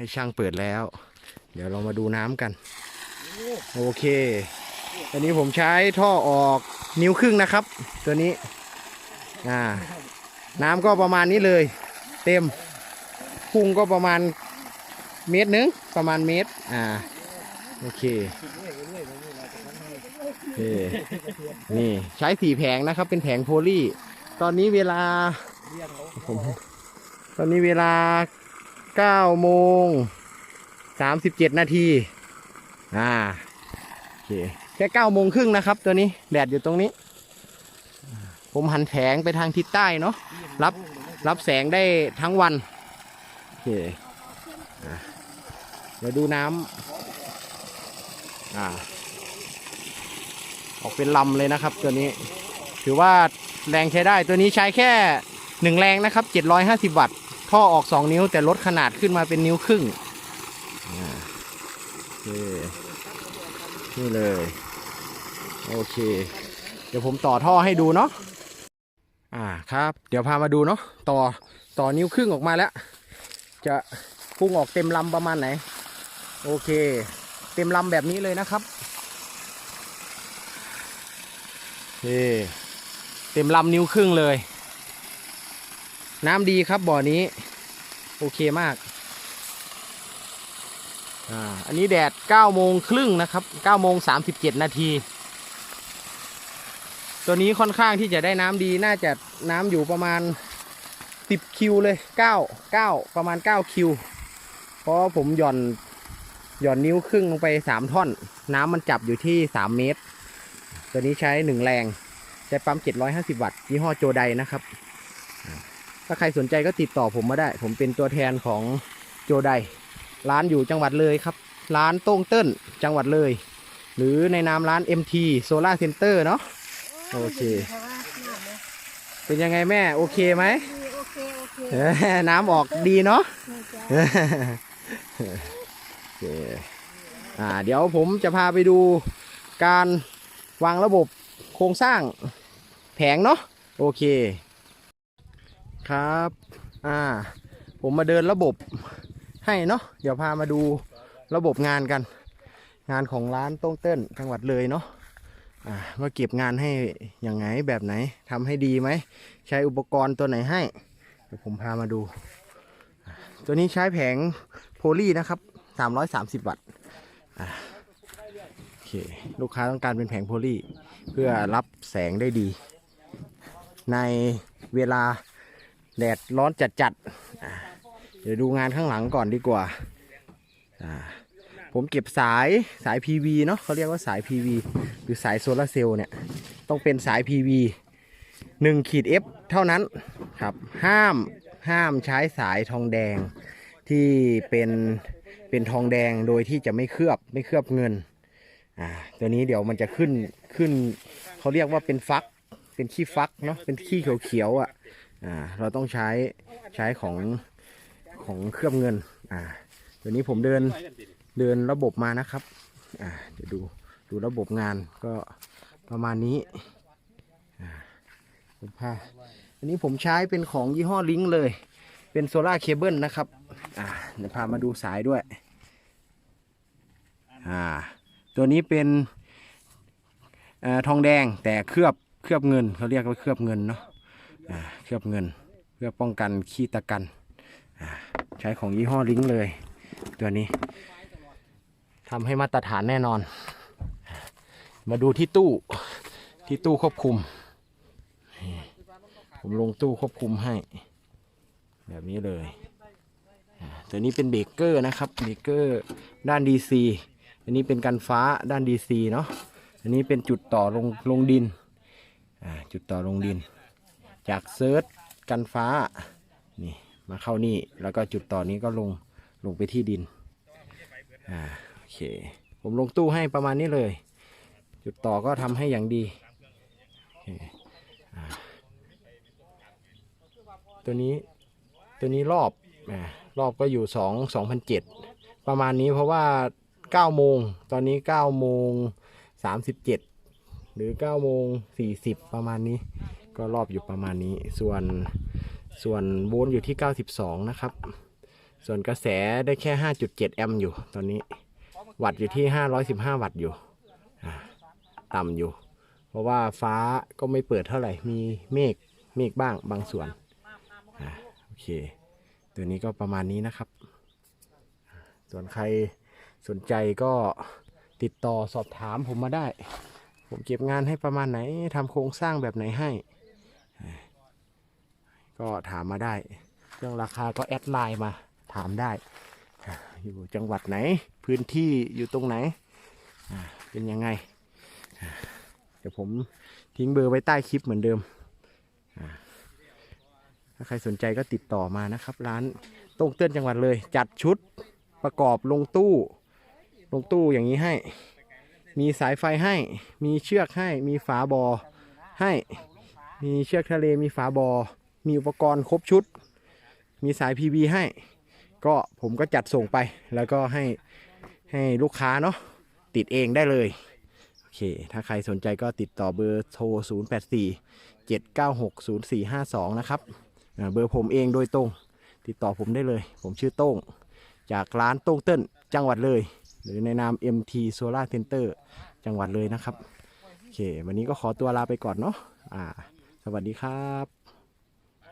ให้ช่างเปิดแล้ว เดี๋ยวเรามาดูน้ำกัน โอเค ตอนนี้ผมใช้ท่อออกนิ้วครึ่งนะครับ ตัวนี้อ่าน้ำก็ประมาณนี้เลย เต็มพุ่งก็ประมาณเมตรหนึงประมาณเมตรอ่าโอเคโอเคนี่ใช้สี่แผงนะครับ เป็นแผงโพลีตอนนี้เวลาผมตอนนี้เวลา 9โมง37 นาทีอ่าโอเคแค่9โมงครึ่งนะครับ ตัวนี้แดดอยู่ตรงนี้ ผมหันแผงไปทางทิศใต้เนาะรับรับแสงได้ทั้งวันโอเคเดี๋ยวดูน้ำอ่าออกเป็นลำเลยนะครับตัวนี้ ถือว่าแรงใช้ได้ตัวนี้ใช้แค่หนึ่งแรงนะครับ 750 วัตต์ ท่อออก 2 นิ้วแต่ลดขนาดขึ้นมาเป็นนิ้วครึ่งนี่เลย โอเค เดี๋ยวผมต่อท่อให้ดูเนาะอ่าครับ เดี๋ยวพามาดูเนาะต่อต่อนิ้วครึ่งออกมาแล้ว จะพุ่งออกเต็มลำประมาณไหน โอเค เต็มลำแบบนี้เลยนะครับเฮ้เต็มลำนิ้วครึ่งเลย น้ำดีครับบ่อนี้ โอเคมากอ่าอันนี้แดด9โมงครึ่งนะครับ9โมง37 นาที ตัวนี้ค่อนข้างที่จะได้น้ำดีน่าจะน้ำอยู่ประมาณ 10 คิวเลย 9 9 ประมาณ 9 คิว เพราะผมหย่อนหย่อนนิ้วครึ่งลงไป 3 ท่อน น้ำมันจับอยู่ที่ 3 เมตร ตัวนี้ใช้ 1 แรง ใช้ปั๊ม 750 วัตต์ยี่ห้อโจไดนะครับ ถ้าใครสนใจก็ติดต่อผมมาได้ ผมเป็นตัวแทนของโจไดร้านอยู่จังหวัดเลยครับ ร้านโต้งเติ้นจังหวัดเลย หรือในนามร้าน MT Solar Center เนาะโอเค เป็นยังไงแม่ โอเคไหมโอเคโอเคน้ำออกดีเนาะะโอเคอ่าเดี๋ยวผมจะพาไปดูการวางระบบโครงสร้างแผงเนาะโอเค ครับ อ่า ผมมาเดินระบบให้เนาะ เดี๋ยวพามาดูระบบงานกัน งานของร้านโต้งเต้นจังหวัดเลยเนาะ อ่าว่าเก็บงานให้อย่างไงแบบไหนทำให้ดีไหม ใช้อุปกรณ์ตัวไหนให้ เดี๋ยวผมพามาดู ตัวนี้ใช้แผงโพลีนะครับ330 วัตต์อ่าโอเค ลูกค้าต้องการเป็นแผงโพลีเพื่อรับแสงได้ดี ในเวลา แดดร้อนจัดๆอ่าเดี๋ยวดูงานข้างหลังก่อนดีกว่า ผมเก็บสายสาย PV เนาะเขาเรียกว่าสาย PV หรือสายโซลาร์เซลล์เนี่ย ต้องเป็นสาย PV 1ขีด F เท่านั้นครับ ห้ามห้ามใช้สายทองแดงที่เป็นเป็นทองแดงโดยที่จะไม่เคลือบไม่เคลือบเงิน อ่า ตัวนี้เดี๋ยวมันจะขึ้นขึ้น เขาเรียกว่าเป็นฟัก เป็นขี้ฟักเนาะ เป็นขี้เขียวๆอะ อ่าเราต้องใช้ใช้ของของเคลือบเงินอ่าตัวนี้ผมเดินเดินระบบมานะครับอ่าเดี๋ยวดูดูระบบงานก็ประมาณนี้อ่าผมพาอันนี้ผมใช้เป็นของยี่ห้อลิงเลย เป็นโซล่าเคเบิลนะครับอ่าเดี๋ยวพามาดูสายด้วยอ่าตัวนี้เป็นอทองแดงแต่เคลือบเคลือบเงินเขาเรียกว่าเคลือบเงินเนาะ เคลือบเงินเพื่อป้องกันขี้ตะกัน ใช้ของยี่ห้อลิงเลย ตัวนี้ทำให้มาตรฐานแน่นอน มาดูที่ตู้ที่ตู้ควบคุม ผมลงตู้ควบคุมให้ แบบนี้เลยตัวนี้เป็นเบรกเกอร์นะครับเบรกเกอร์ด้าน DC อันนี้เป็นกันฟ้าด้าน DC เนาะอันนี้เป็นจุดต่อลงลงดินจุดต่อลงดิน จากเซิร์ชกันฟ้านี่มาเข้านี่แล้วก็จุดต่อนี้ก็ลงลงไปที่ดินอ่าโอเคผมลงตู้ให้ประมาณนี้เลย จุดต่อก็ทำให้อย่างดีตัวนี้ตัวนี้รอบอรอบก็อยู่สองสองพันเจ็ดประมาณนี้เพราะว่าเก้าโมงตอนนี้เก้าโมงสามสิบเจ็ดหรือเก้าโมงสี่สิบประมาณนี้ ก็รอบอยู่ประมาณนี้ ส่วนส่วนโวลต์อยู่ที่เก้าสิบสองนะครับ ส่วนกระแสได้แค่ 5.7 แอมป์อยู่ ตอนนี้ วัตต์อยู่ที่ 515 วัตต์อยู่ ต่ำอยู่ เพราะว่าฟ้าก็ไม่เปิดเท่าไหร่ มีเมฆ เมฆบ้างบางส่วนอโอเค ตัวนี้ก็ประมาณนี้นะครับ ส่วนใครสนใจก็ติดต่อสอบถามผมมาได้ ผมเก็บงานให้ประมาณไหนทำโครงสร้างแบบไหนให้ ก็ถามมาได้ เรื่องราคาก็แอดไลน์มาถามได้ อยู่จังหวัดไหน พื้นที่อยู่ตรงไหน เป็นยังไง เดี๋ยวผมทิ้งเบอร์ไว้ใต้คลิปเหมือนเดิม ถ้าใครสนใจก็ติดต่อมานะครับ ร้านต้งเตื้อนจังหวัดเลย จัดชุดประกอบลงตู้ ลงตู้อย่างนี้ให้ มีสายไฟให้ มีเชือกให้ มีฝาบอให้ มีเชือกทะเล มีฝาบอ มีอุปกรณ์ครบชุด มีสาย PV ให้ ก็ผมก็จัดส่งไปแล้วก็ให้ให้ลูกค้าเนาะติดเองได้เลย โอเค ถ้าใครสนใจก็ติดต่อเบอร์โทร 084 796 0452 นะครับเบอร์ผมเองโดยตรง ติดต่อผมได้เลย ผมชื่อโต้ง จากร้านโต้งเติ้นจังหวัดเลย หรือในนาม MT Solar Center จังหวัดเลยนะครับ โอเค วันนี้ก็ขอตัวลาไปก่อนเนาะอ่าสวัสดีครับ